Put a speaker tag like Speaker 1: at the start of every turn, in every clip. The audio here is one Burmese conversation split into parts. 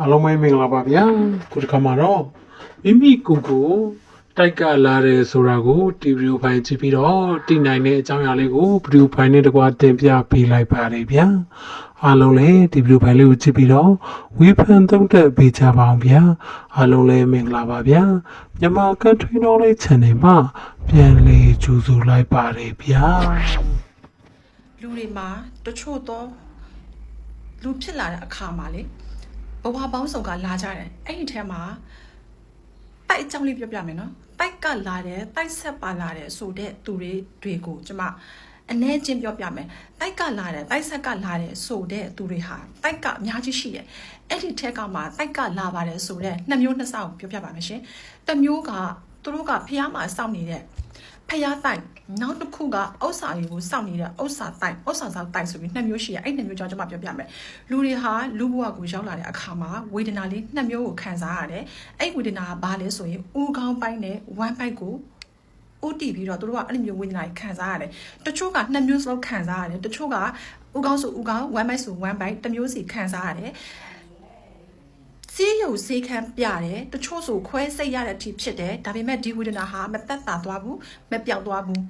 Speaker 1: အားလုံးပဲမင်္ဂလာပါဗျာခုတစ်ခါမှာတော့မိမိကိုယ်ကိုတိုက်ကလာတယ်ဆိုတာကိုဒီဗီဒီယိုဖိုင်ကြည့်ပြီးတော့သိနိုင်တဲ့အကြောင်းအရာလေးကိုဗီဒီယိုဖိုင်နဲ့တကွာတင်ပြပေးလိုက်ပါတယ်ဗျာအားလုံးလည်းဒီဗီဒီယိုဖိုင်လေးကိုကြည့်ပြီးတော့ဝေဖန်သုံးသပ်ပေးကြပါအောင်ဗျာအားလုံးလည်းမင်္ဂလာပါဗျာမြန်မာကန်ထရီနော်လေး channel မှာပြန်လည်ကြိုဆိုလိုက်ပါတယ်ဗျာ
Speaker 2: လူတွေမှာတချို့တော့လူဖြစ်လာတဲ့အခါမှာလေ ဘဝပေါင်းစုံကလာကြတယ်အဲ့ဒီထဲမှာတိုက်အကြောင်းလေးပြောပြမယ်နော်တိုက်ကလာတယ်တိုက်ဆက်ပါလာတယ်ဆိုတဲ့သူတွေတွေကိုကျမအ ਨੇ ချင်းပြောပြမယ်တိုက်ကလာတယ်တိုက်ဆက်ကလာတယ်ဆိုတဲ့သူတွေဟာတိုက်ကအများကြီးရှိတယ်အဲ့ဒီထက်ကမှတိုက်ကလာပါတယ်ဆိုတဲ့နှစ်မျိုးနှစ်ဆကိုပြောပြပါမယ်ရှင်တစ်မျိုးကသူတို့ကဖះမှာစောင့်နေတဲ့ ဖျားတိုင်နောက်တစ်ခုကဥစ္စာတွေကိုစောင့်နေတဲ့ဥစ္စာတိုင်ဥစ္စာဆောင်တိုင်ဆိုပြီးနှစ်မျိုးရှိရအဲ့နှစ်မျိုးကြောင့်ကျွန်မပြောပြမယ်လူတွေဟာလူဘဝကိုရောက်လာတဲ့အခါမှာဝေဒနာလေးနှစ်မျိုးကိုခံစားရတယ်အဲ့ဝေဒနာကဘာလဲဆိုရင်ဥကောင်းပိုင်းနဲ့ဝမ်းပိုက်ကိုဥတီပြီးတော့တို့ကအဲ့လိုမျိုးဝေဒနာကြီးခံစားရတယ်တချို့ကနှစ်မျိုးစလုံးခံစားရတယ်တချို့ကဥကောင်းဆိုဥကောင်းဝမ်းပိုက်ဆိုဝမ်းပိုက်တစ်မျိုးစီခံစားရတယ် စီးရုပ်စေးခမ်းပြတယ်တချို့ဆိုခွဲစိတ်ရတဲ့အထိဖြစ်တယ်ဒါပေမဲ့ဒီဝေဒနာဟာမသက်သာသွားဘူးမပြောက်သွားဘူး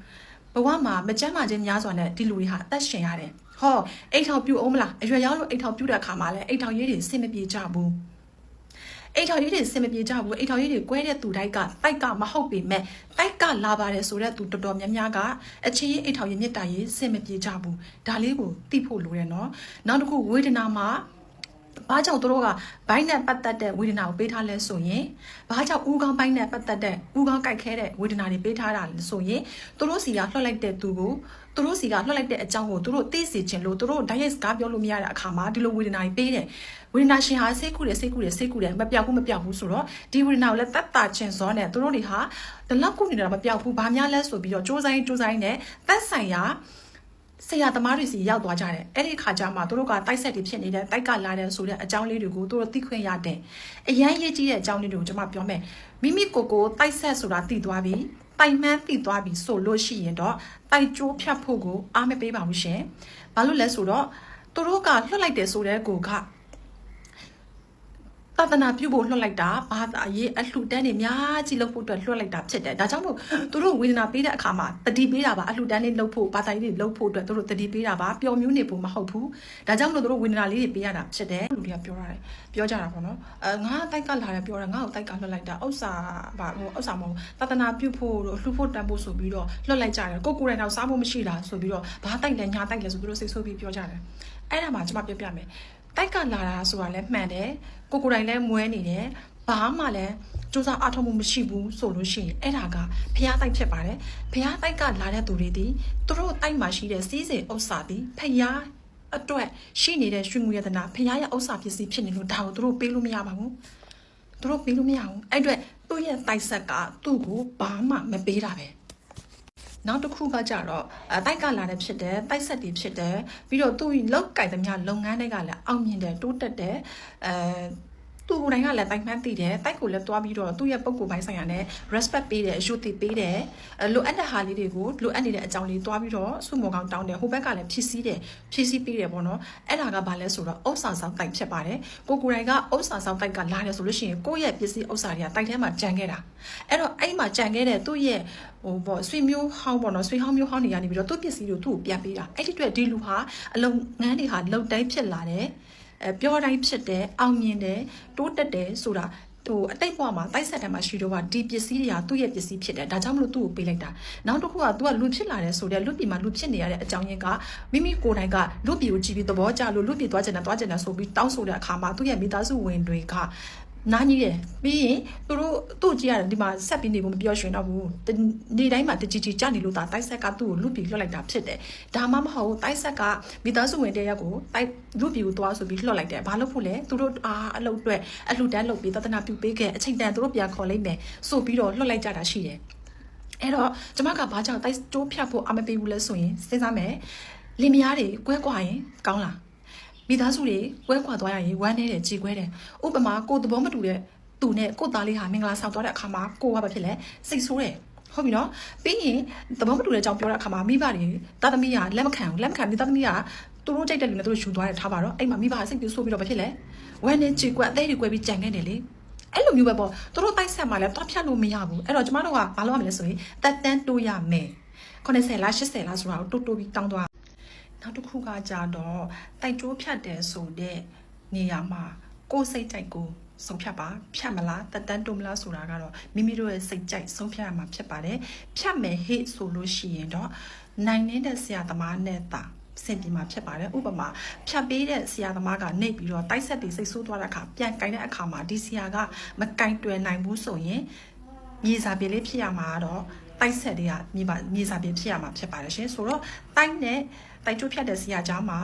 Speaker 2: ဘဝမှာမကြမ်းမာခြင်းများစွာနဲ့ဒီလူတွေဟာအသက်ရှင်ရတယ်ဟောအိတ်ထောင်ပြူအောင်မလားအရွယ်ရောက်လို့အိတ်ထောင်ပြူတဲ့အခါမှာလည်းအိတ်ထောင်ရေးတွေစင်မပြေကြဘူးအိတ်ထောင်ရေးတွေစင်မပြေကြဘူးအိတ်ထောင်ရေးတွေကွဲတဲ့သူတိုက်ကတိုက်ကမဟုတ်ပေမဲ့တိုက်ကလာပါတယ်ဆိုတဲ့သူတော်တော်များများကအချင်းရင်အိတ်ထောင်ရေးမြစ်တာရေးစင်မပြေကြဘူးဒါလေးကိုသိဖို့လိုတယ်နော်နောက်တစ်ခုဝေဒနာမှာ ဘာကြောင့်တို့ကဘိုင်းနဲ့ပတ်သက်တဲ့ဝေဒနာကိုပေးထားလဲဆိုရင်ဘာကြောင့်ဥကောင်းဘိုင်းနဲ့ပတ်သက်တဲ့ဥကောင်းကြိုက်ခဲတဲ့ဝေဒနာတွေပေးထားတာလဲဆိုရင်တို့စီကလွှတ်လိုက်တဲ့သူကိုတို့စီကလွှတ်လိုက်တဲ့အကြောင်းကိုတို့သိစေချင်လို့တို့ diet စကားပြောလို့မရတဲ့အခါမှာဒီလိုဝေဒနာတွေပေးတယ်ဝေဒနာရှင်ဟာစိတ်ကူတယ်စိတ်ကူတယ်စိတ်ကူတယ်မပြောက်ဘူးမပြောက်ဘူးဆိုတော့ဒီဝေဒနာကိုလည်းတတ်တာချင်စောနဲ့တို့တွေဟာဒီလောက်ကူနေတာမပြောက်ဘူးဘာများလဲဆိုပြီးတော့စူးစမ်းစူးစမ်းနဲ့သက်ဆိုင်ရာ ဆရာသမားတွေစီရောက်သွားကြတယ်အဲ့ဒီခါကျမှသူတို့ကတိုက်ဆက်တွေဖြစ်နေတဲ့တိုက်ကလာတဲ့ဆိုတဲ့အကြောင်းလေးတွေကိုသူတို့သိခွင့်ရတယ်အရန်ရေးကြီးတဲ့အကြောင်းလေးတွေကိုကျွန်မပြောမယ်မိမိကိုယ်ကိုတိုက်ဆက်ဆိုတာသိသွားပြီတိုင်မှန်းသိသွားပြီဆိုလို့ရှိရင်တော့တိုက်ကျိုးဖြတ်ဖို့ကိုအားမပေးပါဘူးရှင်ဘာလို့လဲဆိုတော့သူတို့ကလွှတ်လိုက်တယ်ဆိုတဲ့ကိုက တသနာပြုဖို့လွှတ်လိုက်တာဘာသာရေးအလှူတန်းတွေအများကြီးလုပ်ဖို့အတွက်လွှတ်လိုက်တာဖြစ်တယ်ဒါကြောင့်မို့သူတို့ဝေဒနာပေးတဲ့အခါမှာတတိပေးတာပါအလှူတန်းလေးလုပ်ဖို့ဘာသာရေးတွေလုပ်ဖို့အတွက်သူတို့တတိပေးတာပါပျော်မျိုးနေဖို့မဟုတ်ဘူးဒါကြောင့်မို့သူတို့ဝေဒနာလေးတွေပေးရတာဖြစ်တယ်လူတွေကပြောရတယ်ပြောကြတာပေါ့နော်အဲငါတိုက်ကလာတယ်ပြောတာငါ့ကိုတိုက်ကလွှတ်လိုက်တာဥစ္စာဘာဟိုဥစ္စာမဟုတ်တသနာပြုဖို့တို့လှူဖို့တန်ဖို့ဆိုပြီးတော့လွှတ်လိုက်ကြတယ်ကိုကိုယ်တိုင်တော့စားဖို့မရှိတာဆိုပြီးတော့ဘာတိုက်လဲညာတိုက်လဲဆိုပြီးတော့စိတ်ဆိုးပြီးပြောကြတယ်အဲ့ဒါမှကျွန်မပြောပြမယ် တိုက်ကလာတာဆိုတာလည်းမှန်တယ်ကိုကိုယ်တိုင်လည်းမွဲနေတယ်ဘာမှလည်းစူးစမ်းအထောက်မှုမရှိဘူးဆိုလို့ရှိရင်အဲ့ဒါကဖျားတိုက်ဖြစ်ပါတယ်ဖျားတိုက်ကလာတဲ့သူတွေဒီသူတို့တိုက်မှာရှိတဲ့စီးစိမ်ဥစ္စာဒီဖျားအတွက်ရှိနေတဲ့ရွှေငွေရတနာဖျားရဲ့ဥစ္စာပစ္စည်းဖြစ်နေလို့ဒါကိုသူတို့ပေးလို့မရပါဘူးသူတို့ပေးလို့မရဘူးအဲ့အတွက်သူ့ရဲ့တိုက်ဆက်ကသူ့ကိုဘာမှမပေးတာပဲ နောက်တစ်ခုကကြတော့အတိုက်ကလာတဲ့ဖြစ်တယ်တိုက်ဆက်တွေဖြစ်တယ်ပြီးတော့သူ့လောက်ကြိုက်သမျှလုပ်ငန်းတွေကလည်းအောင်မြင်တယ်တိုးတက်တယ်အဲ သူကိုယ်တိုင်ကလည်းတိုင်မှန်းသိတယ်တိုက်ကိုလည်းတွားပြီးတော့သူ့ရဲ့ပုံကိုယ်ပိုင်းဆိုင်ရာနဲ့ respect ပေးတယ်အယုတိပေးတယ်အဲလိုအပ်တဲ့ဟာလေးတွေကိုလိုအပ်နေတဲ့အကြောင်းလေးတွားပြီးတော့စုမော်ကောင်တောင်းတယ်ဟိုဘက်ကလည်းဖြည့်ဆည်းတယ်ဖြည့်ဆည်းပေးတယ်ပေါ့နော်အဲ့ဒါကဘာလဲဆိုတော့ဥစ္စာဆောင်တိုက်ဖြစ်ပါတယ်ကိုကိုယ်တိုင်ကဥစ္စာဆောင်တိုက်ကလာတယ်ဆိုလို့ရှိရင်ကိုယ့်ရဲ့ပစ္စည်းဥစ္စာတွေကတိုက်ထဲမှာကြံခဲ့တာအဲ့တော့အဲ့မှာကြံခဲ့တဲ့သူ့ရဲ့ဟိုပေါ့ဆွေမျိုးဟောင်းပေါ့နော်ဆွေဟောင်းမျိုးဟောင်းတွေကနေပြီးတော့သူ့ပစ္စည်းကိုသူ့ကိုပြန်ပေးတာအဲ့ဒီအတွက်ဒီလူဟာအလုံငန်းတွေဟာလုံတိုင်းဖြစ်လာတယ် အဲပြောတိုင်းဖြစ်တယ်အောင်မြင်တယ်တိုးတက်တယ်ဆိုတာဟိုအတိတ်ဘဝမှာတိုက်ဆက်တယ်မှာရှိတော့ကဒီပစ္စည်းတွေကသူ့ရဲ့ပစ္စည်းဖြစ်တယ်ဒါကြောင့်မလို့သူ့ကိုပေးလိုက်တာနောက်တစ်ခုက तू ကလူဖြစ်လာတယ်ဆိုတဲ့လူပြည်မှာလူဖြစ်နေရတဲ့အကြောင်းရင်းကမိမိကိုယ်တိုင်ကလူပြည်ကိုကြည့်ပြီးသဘောကျလို့လူပြည်သွားကျင်တာသွားကျင်တာဆိုပြီးတောင်းဆိုတဲ့အခါမှာသူ့ရဲ့မိသားစုဝင်တွေက နားကြီးတယ်ပြီးရင်သူတို့သူ့ကြည့်ရတယ်ဒီမှာဆက်ပြီးနေဖို့မပြောရွှင်တော့ဘူးတနေတိုင်းမှာတကြီးကြီးကြနေလို့ဒါတိုက်ဆက်ကသူ့ကိုလူပြည်လွှတ်လိုက်တာဖြစ်တယ်ဒါမှမဟုတ်တိုက်ဆက်ကမိသားစုဝင်တယောက်ကိုတိုက်လူပြည်ကိုသွားဆိုပြီးလွှတ်လိုက်တယ်ဘာလို့ဖို့လဲသူတို့အာအလုပ်အတွက်အလှူဒန်းလုပ်ပြီးသဒနာပြုပေးခဲ့အချိန်တန်သူတို့ပြန်ခေါ်လိုက်မယ်ဆိုပြီးတော့လွှတ်လိုက်ကြတာရှိတယ်အဲ့တော့ကျမကဘာကြောင့်တိုက်တိုးဖြတ်ဖို့အမပေးဘူးလဲဆိုရင်စဉ်းစားမယ်လင်မယားတွေကွဲကွာရင်ကောင်းလား မိသားစုတွေကွဲကွာသွားရရင်ဝမ်းနေတယ်ကြည်ခွဲတယ်ဥပမာကိုယ်သဘောမတူတဲ့သူနဲ့ကိုယ်သားလေးဟာမင်္ဂလာဆောင်သွားတဲ့အခါမှာကိုကဘာဖြစ်လဲစိတ်ဆိုးတယ်ဟုတ်ပြီနော်ပြီးရင်သဘောမတူတဲ့အကြောင်းပြောတဲ့အခါမှာမိဘတွေတာသမီးကလက်မခံဘူးလက်မခံပြီးတာသမီးကသူတို့ကြိုက်တဲ့လူနဲ့သူတို့ယူသွားတယ်ထားပါတော့အဲ့မှာမိဘစိတ်ပြဆိုးပြီးတော့ဘာဖြစ်လဲဝမ်းနေချီကွက်အသေးတွေကွဲပြီးကြံခဲ့တယ်လေအဲ့လိုမျိုးပဲပေါ့သူတို့တိုက်ဆက်မှလည်းတော့ဖြတ်လို့မရဘူးအဲ့တော့ကျမတို့ကဘာလုပ်ရမလဲဆိုရင်တက်တန်းတိုးရမယ်90လား80လားဆိုတာကိုတိုးတိုးပြီးတောင်းသွား နောက်တစ်ခုကကြတော့တိုက်ကျိုးဖြတ်တယ်ဆိုတဲ့နေရာမှာကိုယ်စိတ်ကြိုက်ကိုဆုံးဖြတ်ပါဖြတ်မလားတက်တန်းတိုးမလားဆိုတာကတော့မိမိတို့ရဲ့စိတ်ကြိုက်ဆုံးဖြတ်ရမှာဖြစ်ပါတယ်ဖြတ်မယ်ဟိဆိုလို့ရှိရင်တော့နိုင်နေတဲ့ဆရာသမားနဲ့တာစင်ပြမှာဖြစ်ပါတယ်ဥပမာဖြတ်ပေးတဲ့ဆရာသမားကနေပြီးတော့တိုက်ဆက်တွေစိတ်ဆိုးသွားတဲ့အခါပြန်ကင်တဲ့အခါမှာဒီဆရာကမကင်တွယ်နိုင်ဘူးဆိုရင်မြေစာပြေလေးဖြစ်ရမှာတော့ တိုက်ဆက်တွေကမြေပါမြေစာပြေဖြစ်ရမှာဖြစ်ပါတယ်ရှင်ဆိုတော့တိုက်နဲ့တိုက်ကျိုးဖြတ်တဲ့ဆရာကြားမှာ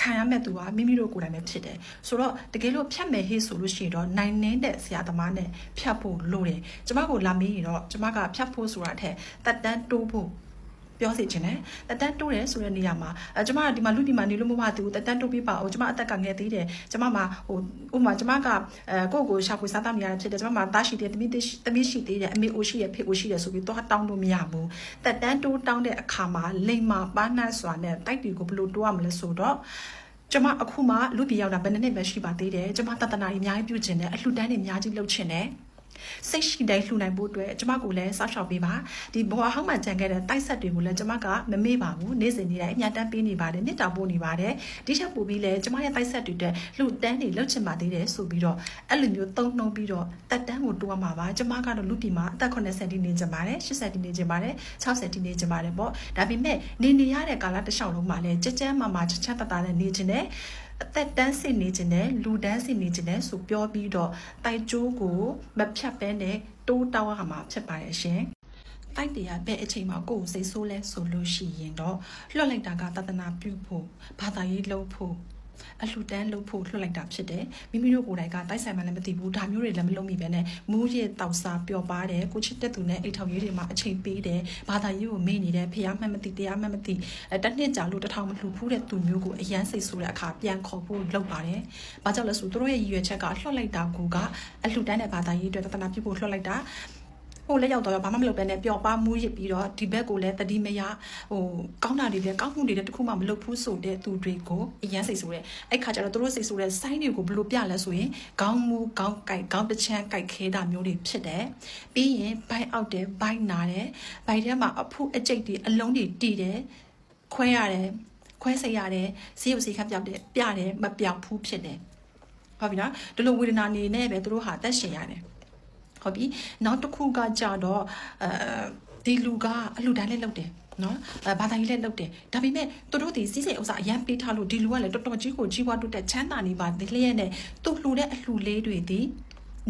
Speaker 2: ခံရမဲ့သူကမိမိတို့ကိုယ်တိုင်ပဲဖြစ်တယ်ဆိုတော့တကယ်လို့ဖြတ်မယ်ဟေ့ဆိုလို့ရှိရင်တော့နိုင်နေတဲ့ဆရာသမားနဲ့ဖြတ်ဖို့လိုတယ်ကျမကိုလာမေးရင်တော့ကျမကဖြတ်ဖို့ဆိုတာအထက်တက်တန်းတိုးဖို့ ပြောစီခြင်းနဲ့တက်တန်းတိုးတယ်ဆိုတဲ့နေရာမှာအဲကျမကဒီမှာလူဒီမှာနေလို့မမသိဘူးတက်တန်းတိုးပြပါဦးကျမအသက်ကငယ်သေးတယ်ကျမမှာဟိုဥပမာကျမကအဲကိုယ့်ကိုရှာဖွေစားသမနေရတာဖြစ်တယ်ကျမမှာတားရှိတယ်တမိတတမိရှိသေးတယ်အမေအိုရှိရဖေအိုရှိရဆိုပြီးတော့တောင်းလို့မရဘူးတက်တန်းတိုးတောင်းတဲ့အခါမှာလိမ္မာပန်းနှံ့စွာနဲ့တိုက်တီကိုဘယ်လိုတိုးရမလဲဆိုတော့ကျမအခုမှလူပြရောက်တာဘယ်နှစ်နှစ်ပဲရှိပါသေးတယ်ကျမတတနာကြီးအများကြီးပြုကျင်တယ်အလှူဒန်းတွေအများကြီးလုပ်ချင်တယ် စိတ်ရှိတိုင်းလှူနိုင်ဖို့အတွက်ကျမကိုလည်းစောင့်ရှောက်ပေးပါဒီဘဝဟောင်းမှကြံခဲ့တဲ့တိုက်ဆက်တွေကိုလည်းကျမကမမေ့ပါဘူးနေ့စဉ်နေ့တိုင်းအမြတ်တမ်းပေးနေပါတယ်မြတ်တာပို့နေပါတယ်ဒီချက်ပို့ပြီးလဲကျမရဲ့တိုက်ဆက်တွေအတွက်လှူဒန်းတွေလုပ်ချင်ပါသေးတယ်ဆိုပြီးတော့အဲ့လိုမျိုးသုံးနှုံးပြီးတော့တက်တန်းကိုတိုးရမှာပါကျမကတော့လူပြည်မှာအသက်80တိနေချင်ပါတယ်80တိနေချင်ပါတယ်60တိနေချင်ပါတယ်ပေါ့ဒါပေမဲ့နေနေရတဲ့ကာလတစ်လျှောက်လုံးမှာလည်းကြက်ကြမ်းမာမာချချတတနဲ့နေချင်တယ် အသက်တန်းစစ်နေခြင်းနဲ့လူတန်းစစ်နေခြင်းနဲ့ဆိုပြောပြီးတော့တိုက်ကျိုးကိုမဖြတ်ဘဲနဲ့တိုးတောင်းရမှာဖြစ်ပါတယ်ရှင်တိုက်တရားပဲအချိန်မှာကိုယ်ကိုစိတ်ဆိုးလဲဆိုလို့ရှိရင်တော့လွတ်လိုက်တာကတသနာပြုဖို့ဘာသာရေးလုပ်ဖို့ အလှူဒန်းလုပ်ဖို့လွှတ်လိုက်တာဖြစ်တယ်မိမိတို့ကိုယ်တိုင်ကတိုက်ဆိုင်မှလည်းမသိဘူးဒါမျိုးတွေလည်းမလုပ်မိပဲနဲ့မူးရစ်တောက်စားပျော်ပါတယ်ကိုချစ်တဲ့သူနဲ့အိတ်ထောင်ရေးတွေမှာအချိန်ပေးတယ်ဘာသာရေးကိုမေ့နေတယ်ဖះမှတ်မသိတရားမှတ်မသိအဲတစ်နှစ်ကြာလို့တစ်ထောင်မလှူဘူးတဲ့သူမျိုးကိုအရန်စိတ်ဆိုးတဲ့အခါပြန်ခေါ်ဖို့လုပ်ပါတယ်ဘာကြောင့်လဲဆိုသူတို့ရဲ့ရည်ရွယ်ချက်ကလွှတ်လိုက်တာကူကအလှူဒန်းတဲ့ဘာသာရေးအတွက်တသနာပြုဖို့လွှတ်လိုက်တာ ဟိုလက်ရောက်တော့ဘာမှမလုပ်ဘဲနဲ့ပျော်ပါမူးရစ်ပြီးတော့ဒီဘက်ကိုလည်းတတိမရဟိုကောင်းတာတွေလည်းကောင်းမှုတွေလည်းတခုမှမလုပ်ဘူးဆိုတဲ့သူတွေကိုအရန်စိတ်ဆိုးတယ်အဲ့ခါကျတော့သူတို့စိတ်ဆိုးတဲ့ဆိုင်းတွေကိုဘယ်လိုပြလဲဆိုရင်ခေါင်းမူခေါင်းကြိုက်ခေါင်းတစ်ချမ်းကြိုက်ခဲတာမျိုးတွေဖြစ်တယ်ပြီးရင်ဘိုင်းအောက်တယ်ဘိုင်းနာတယ်ဘိုင်းထဲမှာအဖုအကျိတ်တွေအလုံးတွေတီးတယ်ခွဲရတယ်ခွဲစိတ်ရတယ်ဈေးရုပ်ဈေးခတ်ပြောက်တယ်ပြတယ်မပြောက်ဘူးဖြစ်တယ်ဟုတ်ပြီနော်ဒီလိုဝေဒနာနေနဲ့ပဲသူတို့ဟာတက်ရှင်ရတယ် ဟုတ်ပြီနောက်တစ်ခုကကြတော့အဲဒီလူကအလှူဒန်းလည်းလုပ်တယ်နော်အဲဘာသာရေးလည်းလုပ်တယ်ဒါပေမဲ့သူတို့ဒီစီးစိမ်ဥစ္စာအရန်ပေးထားလို့ဒီလူကလည်းတော်တော်ကြီးကိုကြီးပွားတိုးတက်ချမ်းသာနေပါဒီလျက်နဲ့သူလှူတဲ့အလှူလေးတွေဒီ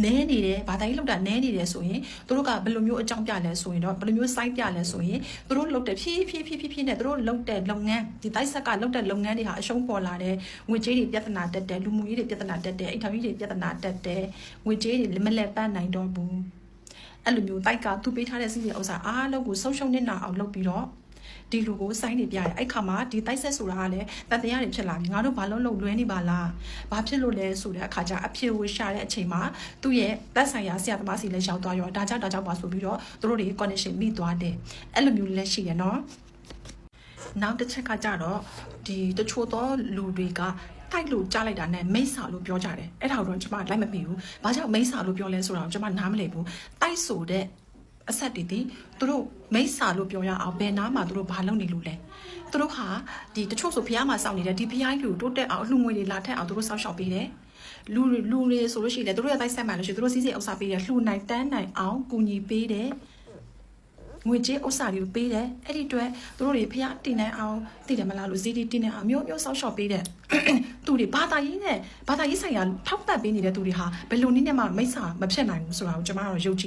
Speaker 2: နဲနေတယ်ဘာသာရေးလောက်တာနဲနေတယ်ဆိုရင်သူတို့ကဘယ်လိုမျိုးအကြောင်းပြလဲဆိုရင်တော့ဘယ်လိုမျိုးစိုက်ပြလဲဆိုရင်သူတို့လုပ်တဲ့ဖြည်းဖြည်းဖြည်းဖြည်းဖြည်းနဲ့သူတို့လုပ်တဲ့လုပ်ငန်းဒီတိုက်ဆက်ကလုပ်တဲ့လုပ်ငန်းတွေဟာအရှုံးပေါ်လာတယ်ငွေကြေးတွေပြဿနာတက်တယ်လူမှုရေးတွေပြဿနာတက်တယ်အိမ်ထောင်ရေးတွေပြဿနာတက်တယ်ငွေကြေးတွေမလက်ပန်းနိုင်တော့ဘူးအဲ့လိုမျိုးတိုက်ကသူပေးထားတဲ့စီးစီဥစ္စာအားလုံးကိုဆုံးရှုံးနေတာအောင်လုပ်ပြီးတော့ ဒီလူကိုစိုင်းနေပြတယ်အဲ့ခါမှာဒီတိုက်ဆက်ဆိုတာကလည်းတန်တရားတွေဖြစ်လာပြီငါတို့ဘာလို့လုံလွဲနေပါလားဘာဖြစ်လို့လဲဆိုတဲ့အခါကျအဖြစ်ဝရှာတဲ့အချိန်မှာသူ့ရဲ့သက်ဆိုင်ရာဆရာသမားစီလည်းရောက်သွားရောဒါကြောင့်ဒါကြောင့်ပါဆိုပြီးတော့သူတို့တွေ connection မိသွားတယ်အဲ့လိုမျိုးလည်းရှိရနော်နောက်တစ်ချက်ကကြတော့ဒီတချို့သောလူတွေကတိုက်လို့ကြားလိုက်တာနဲ့မိတ်ဆာလို့ပြောကြတယ်အဲ့ဒါတော့ကျွန်မလိုက်မမိဘူးဘာကြောင့်မိတ်ဆာလို့ပြောလဲဆိုတာကိုကျွန်မနားမလည်ဘူးတိုက်ဆိုတဲ့ အဆက်တွေဒီသူတို့မိတ်ဆာလို့ပြောရအောင်ဘယ်နားမှာသူတို့ဘာလုပ်နေလို့လဲသူတို့ဟာဒီတချို့ဆိုဖះမှာစောင့်နေတယ်ဒီဖះကြီးကိုတိုးတက်အောင်အလှငွေတွေလာထက်အောင်သူတို့စောင့်ရှောက်ပေးတယ်လူတွေလူတွေဆိုလို့ရှိရင်လည်းသူတို့ရဲ့တိုက်ဆက်မှလို့ရှိရင်သူတို့စီးစိမ်ဥစ္စာပေးတယ်လှူနိုင်တန်းနိုင်အောင်ကူညီပေးတယ်ငွေကြေးဥစ္စာတွေကိုပေးတယ်အဲ့ဒီအတွက်သူတို့တွေဖះတင်နိုင်အောင်တည်တယ်မလားလို့ဈေးတွေတင်နိုင်အောင်မျိုးမျိုးစောင့်ရှောက်ပေးတယ်သူတွေဘာသာရေးနဲ့ဘာသာရေးဆိုင်ရာထောက်ပံ့ပေးနေတဲ့သူတွေဟာဘယ်လိုနည်းနဲ့မှမိတ်ဆာမဖြစ်နိုင်ဘူးဆိုတာကိုကျွန်မကတော့ယုံကြည်